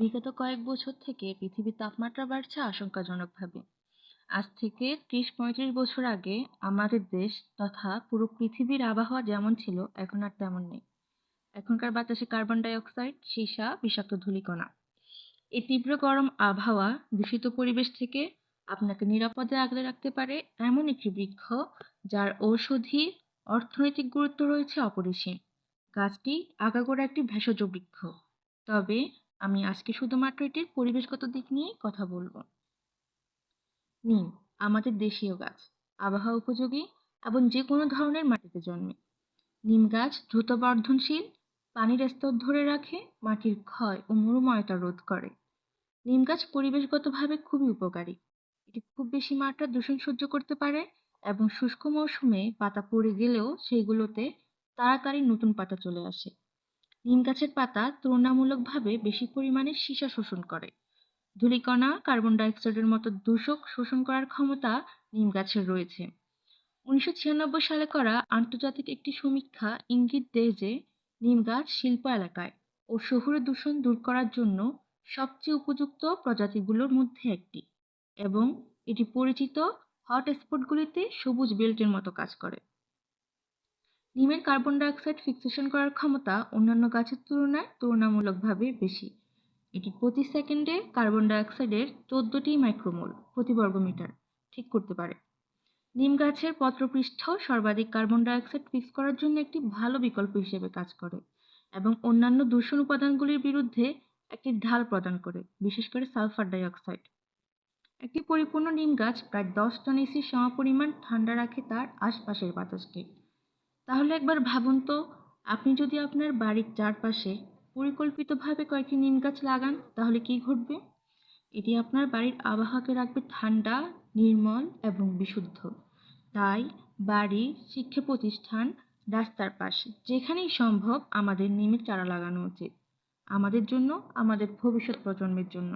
বিগত কয়েক বছর থেকে পৃথিবীর তাপমাত্রা বাড়ছে আশঙ্কাজনকভাবে। আজ থেকে ত্রিশ পঁয়ত্রিশ বছর আগে আমাদের দেশ তথা পুরো পৃথিবীর আবহাওয়া যেমন ছিল, এখন আর তেমন নেই। এখনকার বাতাসে কার্বন ডাই অক্সাইড সীসা, বিষাক্ত ধূলিকণা। এই তীব্র গরম আবহাওয়া দূষিত পরিবেশ থেকে আপনাকে নিরাপদে আগলে রাখতে পারে এমন একটি বৃক্ষ যার ঔষধি অর্থনৈতিক গুরুত্ব রয়েছে অপরিসীম। গাছটি আগাগোড়া একটি ভেষজ বৃক্ষ। তবে আমি আজকে শুধুমাত্র এটির পরিবেশগত দিক নিয়েই কথা বলব। নিম, আমাদের দেশীয় গাছ। আবহাওয়া উপযোগী এবং যে কোনো ধরনের মাটিতে জন্মে। নিম গাছ দ্রুত বর্ধনশীল, পানির স্তর ধরে রাখে, মাটির ক্ষয় ও মরুময়তা রোধ করে। নিম গাছ পরিবেশগতভাবে খুবই উপকারী। এটি খুব বেশি মাত্রা দূষণ সহ্য করতে পারে এবং শুষ্ক মৌসুমে পাতা পড়ে গেলেও সেগুলোতে তাড়াতাড়ি নতুন পাতা চলে আসে। নিম গাছের পাতা তুলনামূলকভাবে বেশি পরিমাণে সীসা শোষণ করে। ধূলিকণা, কার্বন ডাইঅক্সাইডের মতো দূষক শোষণ করার ক্ষমতা নিম গাছের রয়েছে। উনিশশো ছিয়ানব্বই সালে করা আন্তর্জাতিক একটি সমীক্ষা ইঙ্গিত দেয় যে নিম গাছ শিল্প এলাকায় ও শহুরে দূষণ দূর করার জন্য সবচেয়ে উপযুক্ত প্রজাতিগুলোর মধ্যে একটি এবং এটি পরিচিত হটস্পটগুলিতে সবুজ বেল্টের মতো কাজ করে। নিমের কার্বন ডাইঅক্সাইড ফিক্সেশন করার ক্ষমতা অন্যান্য গাছের তুলনায় তুলনামূলকভাবে বেশি। এটি প্রতি সেকেন্ডে কার্বন ডাইঅক্সাইডের চোদ্দটি মাইক্রোমোল প্রতি বর্গমিটার ঠিক করতে পারে। নিম গাছের পত্রপৃষ্ঠ সর্বাধিক কার্বন ডাইঅক্সাইড ফিক্স করার জন্য একটি ভালো বিকল্প হিসেবে কাজ করে এবং অন্যান্য দূষণ উপাদানগুলির বিরুদ্ধে একটি ঢাল প্রদান করে, বিশেষ করে সালফার ডাইঅক্সাইড। একটি পরিপূর্ণ নিম গাছ প্রায় দশ টন এসির সমপরিমাণ ঠান্ডা রাখে তার আশপাশের বাতাসকে। তাহলে একবার ভাবুন তো, আপনি যদি আপনার বাড়ির চারপাশে পরিকল্পিতভাবে কয়েকটি নিম গাছ লাগান, তাহলে কি ঘটবে? এটি আপনার বাড়ির আবহাওয়াকে রাখবে ঠান্ডা, নির্মল এবং বিশুদ্ধ। তাই বাড়ি শিক্ষা প্রতিষ্ঠান রাস্তার পাশে, যেখানেই সম্ভব আমাদের নিমের চারা লাগানো উচিত। আমাদের জন্য, আমাদের ভবিষ্যৎ প্রজন্মের জন্য।